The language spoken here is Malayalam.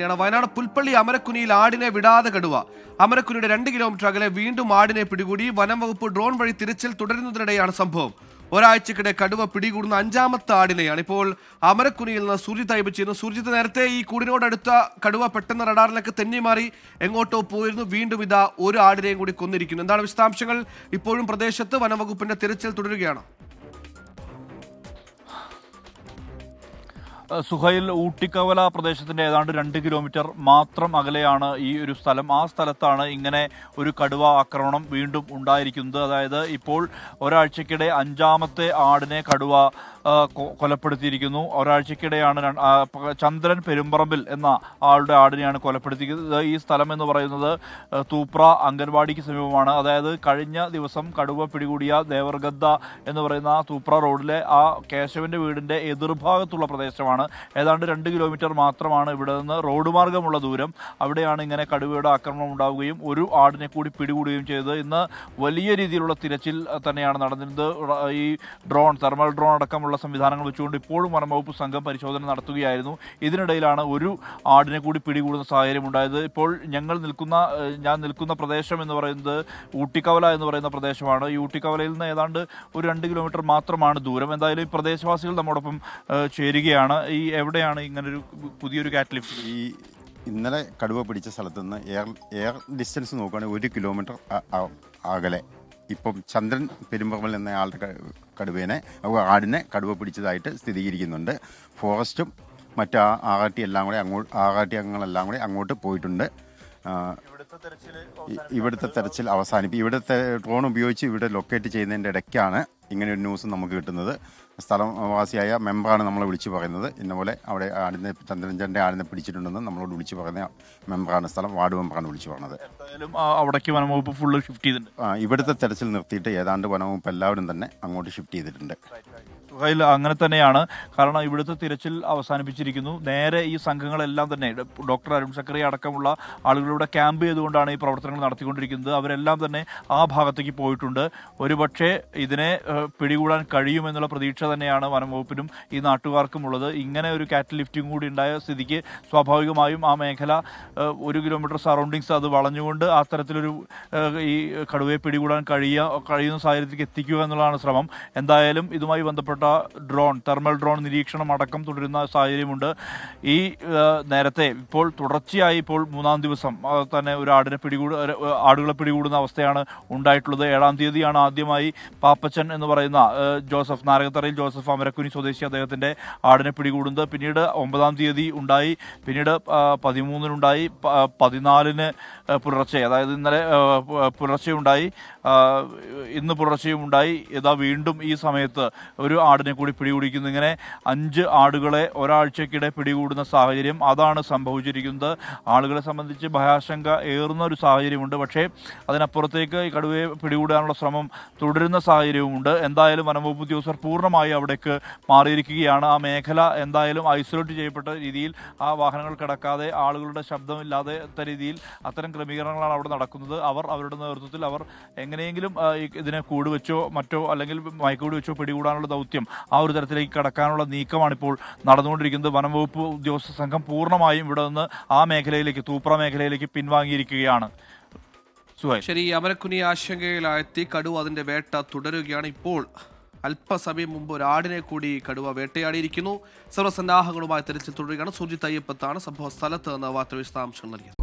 യാണ് വയനാട് പുൽപ്പള്ളി അമരക്കുനിയിൽ ആടിനെ വിടാതെ കടുവ. അമരക്കുനിയുടെ രണ്ട് കിലോമീറ്റർ അകലെ വീണ്ടും ആടിനെ പിടികൂടി വനം വകുപ്പ് ഡ്രോൺ വഴി തിരച്ചിൽ തുടരുന്നതിനിടെയാണ് സംഭവം. ഒരാഴ്ചക്കിടെ കടുവ പിടികൂടുന്ന അഞ്ചാമത്തെ ആടിനെയാണ്. ഇപ്പോൾ അമരക്കുനിയിൽ നിന്ന് സൂര്യത്ത് അയപ്പിച്ചിരുന്നു സൂര്യത്ത് നേരത്തെ ഈ കൂടിനോടടുത്ത കടുവ പെട്ടെന്ന് റഡാറിലേക്ക് തെന്നി മാറി എങ്ങോട്ടോ പോയിരുന്നു. വീണ്ടും ഇതാ ഒരു ആടിനെയും കൂടി കൊന്നിരിക്കുന്നു. എന്താണ് വിശദാംശങ്ങൾ? ഇപ്പോഴും പ്രദേശത്ത് വനംവകുപ്പിന്റെ തിരച്ചിൽ തുടരുകയാണ്. സുഹൈൽ ഊട്ടിക്കവല പ്രദേശത്തിന്റെ ഏതാണ്ട് രണ്ട് കിലോമീറ്റർ മാത്രം അകലെയാണ് ഈ ഒരു സ്ഥലം. ആ സ്ഥലത്താണ് ഇങ്ങനെ ഒരു കടുവ ആക്രമണം വീണ്ടും ഉണ്ടായിരിക്കുന്നത്. അതായത് ഇപ്പോൾ ഒരാഴ്ചക്കിടെ അഞ്ചാമത്തെ ആടിനെ കടുവ കൊലപ്പെടുത്തിയിരിക്കുന്നു. ഒരാഴ്ചക്കിടെയാണ് ചന്ദ്രൻ പെരുമ്പറമ്പിൽ എന്ന ആളുടെ ആടിനെയാണ് കൊലപ്പെടുത്തിയത് ഈ സ്ഥലം എന്ന് പറയുന്നത് തൂപ്ര അംഗൻവാടിക്ക് സമീപമാണ്. അതായത് കഴിഞ്ഞ ദിവസം കടുവ പിടികൂടിയ ദേവർഗദ്ദ എന്ന് പറയുന്ന തൂപ്ര റോഡിലെ ആ കേശവന്റെ വീടിന്റെ എതിർഭാഗത്തുള്ള പ്രദേശമാണ് ഏതാണ്ട് രണ്ട് കിലോമീറ്റർ മാത്രമാണ് ഇവിടെ നിന്ന് റോഡ് മാർഗമുള്ള ദൂരം. അവിടെയാണ് ഇങ്ങനെ കടുവയുടെ ആക്രമണം ഉണ്ടാവുകയും ഒരു ആടിനെ കൂടി പിടികൂടുകയും ചെയ്തത്. ഇന്ന് വലിയ രീതിയിലുള്ള തിരച്ചിൽ തന്നെയാണ് നടന്നിരുന്നത്. ഈ ഡ്രോൺ തെർമൽ ഡ്രോൺ അടക്കമുള്ള സംവിധാനങ്ങൾ വെച്ചുകൊണ്ട് ഇപ്പോഴും വനംവകുപ്പ് സംഘം പരിശോധന നടത്തുകയായിരുന്നു. ഇതിനിടയിലാണ് ഒരു ആടിനെ കൂടി പിടികൂടുന്ന സാഹചര്യം ഉണ്ടായത്. ഇപ്പോൾ ഞങ്ങൾ നിൽക്കുന്ന ഞാൻ നിൽക്കുന്ന പ്രദേശം എന്ന് പറയുന്നത് ഊട്ടിക്കവല എന്ന് പറയുന്ന പ്രദേശമാണ്. ഈ ഊട്ടിക്കവലയിൽ നിന്ന് ഏതാണ്ട് ഒരു രണ്ട് കിലോമീറ്റർ മാത്രമാണ് ദൂരം. എന്തായാലും ഈ പ്രദേശവാസികൾ നമ്മോടൊപ്പം ചേരുകയാണ്. ഈ എവിടെയാണ് ഇങ്ങനൊരു പുതിയൊരു കാറ്റലിഫ്റ്റ് ഈ ഇന്നലെ കടുവ പിടിച്ച സ്ഥലത്ത് നിന്ന് എയർ എയർ ഡിസ്റ്റൻസ് നോക്കുകയാണെങ്കിൽ ഒരു കിലോമീറ്റർ അകലെ. ഇപ്പം ചന്ദ്രൻ പെരുമ്പറമ്പൽ എന്ന ആളുടെ കടുവേനെ ആടിനെ കടുവ പിടിച്ചതായിട്ട് സ്ഥിരീകരിക്കുന്നുണ്ട്. ഫോറസ്റ്റും മറ്റ് ആകാട്ടി എല്ലാം കൂടി അങ്ങോട്ട് ആകാട്ടി അംഗങ്ങളെല്ലാം കൂടി അങ്ങോട്ട് പോയിട്ടുണ്ട്. ഇവിടുത്തെ തെരച്ചിൽ അവസാനിപ്പിക്കും ഇവിടുത്തെ ഡ്രോൺ ഉപയോഗിച്ച് ഇവിടെ ലൊക്കേറ്റ് ചെയ്യുന്നതിന്റെ ഇടയ്ക്കാണ് ഇങ്ങനെ ഒരു ന്യൂസ് നമുക്ക് കിട്ടുന്നത്. സ്ഥലവാസിയായ മെമ്പറാണ് നമ്മളെ വിളിച്ചു പറയുന്നത്. ഇന്നപോലെ അവിടെ ആടിനെ ചന്ദ്രഞ്ചന്റെ ആടിനെ പിടിച്ചിട്ടുണ്ടെന്ന് നമ്മളോട് വിളിച്ചു പറയുന്ന മെമ്പറാണ് സ്ഥലം വാർഡ് മെമ്പറാണ് വിളിച്ചു പറഞ്ഞത് അവിടേക്ക് വനംവകുപ്പ് ഫുള്ള് ഷിഫ്റ്റ് ചെയ്തിട്ടുണ്ട്. ഇവിടുത്തെ തെരച്ചിൽ നിർത്തിയിട്ട് ഏതാണ്ട് വനംവകുപ്പ് എല്ലാവരും തന്നെ അങ്ങോട്ട് ഷിഫ്റ്റ് ചെയ്തിട്ടുണ്ട്. സുഹൈൽ അങ്ങനെ തന്നെയാണ്. കാരണം ഇവിടുത്തെ തിരച്ചിൽ അവസാനിപ്പിച്ചിരിക്കുന്നു. നേരെ ഈ സംഘങ്ങളെല്ലാം തന്നെ ഡോക്ടർ അരുൺ സക്കറി അടക്കമുള്ള ആളുകളിവിടെ ക്യാമ്പ് ചെയ്തുകൊണ്ടാണ് ഈ പ്രവർത്തനങ്ങൾ നടത്തിക്കൊണ്ടിരിക്കുന്നത്. അവരെല്ലാം തന്നെ ആ ഭാഗത്തേക്ക് പോയിട്ടുണ്ട്. ഒരുപക്ഷെ ഇതിനെ പിടികൂടാൻ കഴിയുമെന്നുള്ള പ്രതീക്ഷ തന്നെയാണ് വനംവകുപ്പിനും ഈ നാട്ടുകാർക്കും ഉള്ളത്. ഇങ്ങനെ ഒരു കാറ്റ് ലിഫ്റ്റിംഗ് കൂടി ഉണ്ടായ സ്ഥിതിക്ക് സ്വാഭാവികമായും ആ മേഖല ഒരു കിലോമീറ്റർ സറൗണ്ടിങ്സ് അത് വളഞ്ഞുകൊണ്ട് ആ തരത്തിലൊരു ഈ കടുവയെ പിടികൂടാൻ കഴിയുക കഴിയുന്ന സാഹചര്യത്തിലേക്ക് എത്തിക്കുക എന്നുള്ളതാണ് ശ്രമം. എന്തായാലും ഇതുമായി ബന്ധപ്പെട്ട ഡ്രോൺ തെർമൽ ഡ്രോൺ നിരീക്ഷണം അടക്കം തുടരുന്ന സാഹചര്യമുണ്ട്. ഈ നേരത്തെ ഇപ്പോൾ തുടർച്ചയായി ഇപ്പോൾ മൂന്നാം ദിവസം തന്നെ ഒരു ആടിനെ പിടികൂട ആടുകളെ പിടികൂടുന്ന അവസ്ഥയാണ് ഉണ്ടായിട്ടുള്ളത്. ഏഴാം തീയതിയാണ് ആദ്യമായി പാപ്പച്ചൻ എന്ന് പറയുന്ന ജോസഫ് നാരകത്തറയിൽ ജോസഫ് അമരക്കുനി സ്വദേശി അദ്ദേഹത്തിന്റെ ആടിനെ പിടികൂടുന്നത്. പിന്നീട് ഒമ്പതാം തീയതി ഉണ്ടായി. പിന്നീട് പതിമൂന്നിനുണ്ടായി. പതിനാലിന് പുലർച്ചെ അതായത് ഇന്നലെ ആ, പുലർച്ചെ ഉണ്ടായി ആ, ഇന്ന് പുലർച്ചെയും ഉണ്ടായി ഇതാ വീണ്ടും ഈ സമയത്ത് ഒരു ആടിനെ കൂടി പിടികൂടിക്കുന്നു. ഇങ്ങനെ അഞ്ച് ആടുകളെ ഒരാഴ്ചക്കിടെ പിടികൂടുന്ന സാഹചര്യം അതാണ് സംഭവിച്ചിരിക്കുന്നത്. ആളുകളെ സംബന്ധിച്ച് ഭയാശങ്ക ഏറുന്ന ഒരു സാഹചര്യമുണ്ട്. പക്ഷേ അതിനപ്പുറത്തേക്ക് ഈ കടുവയെ പിടികൂടാനുള്ള ശ്രമം തുടരുന്ന സാഹചര്യവുമുണ്ട്. എന്തായാലും വനംവകുപ്പ് ഉദ്യോഗസ്ഥർ പൂർണമായി അവിടേക്ക് മാറിയിരിക്കുകയാണ്. ആ മേഖല എന്തായാലും ഐസൊലേറ്റ് ചെയ്യപ്പെട്ട രീതിയിൽ ആ വാഹനങ്ങൾ കിടക്കാതെ ആളുകളുടെ ശബ്ദമില്ലാതെ രീതിയിൽ അത്തരം ക്രമീകരണങ്ങളാണ് അവിടെ നടക്കുന്നത്. അവർ അവരുടെ നേതൃത്വത്തിൽ അവർ എങ്ങനെയെങ്കിലും ഇതിനെ കൂട് വെച്ചോ മറ്റോ അല്ലെങ്കിൽ മയക്കൂട് വെച്ചോ പിടികൂടാനുള്ള ദൗത്യം ആ ഒരു തരത്തിലേക്ക് കടക്കാനുള്ള നീക്കമാണ് ഇപ്പോൾ നടന്നുകൊണ്ടിരിക്കുന്നത്. വനംവകുപ്പ് ഉദ്യോഗസ്ഥ സംഘം പൂർണമായും ഇവിടെ നിന്ന് ആ മേഖലയിലേക്ക് തൂപ്ര മേഖലയിലേക്ക് പിൻവാങ്ങിയിരിക്കുകയാണ്. ശരി അമരക്കുനി ആശങ്കയിലായെത്തി കടുവ അതിന്റെ വേട്ട തുടരുകയാണ്. ഇപ്പോൾ അല്പസമയം മുമ്പ് ഒരു ആടിനെ കൂടി കടുവ വേട്ടയാടിയിരിക്കുന്നു. സർവസന്നാഹങ്ങളുമായി തെരച്ചിൽ തുടരുകയാണ്. സുജിത് അയ്യപ്പത്താണ് സംഭവ സ്ഥലത്ത് നിന്ന് വാർത്ത വിശദാംശങ്ങൾ നൽകിയത്.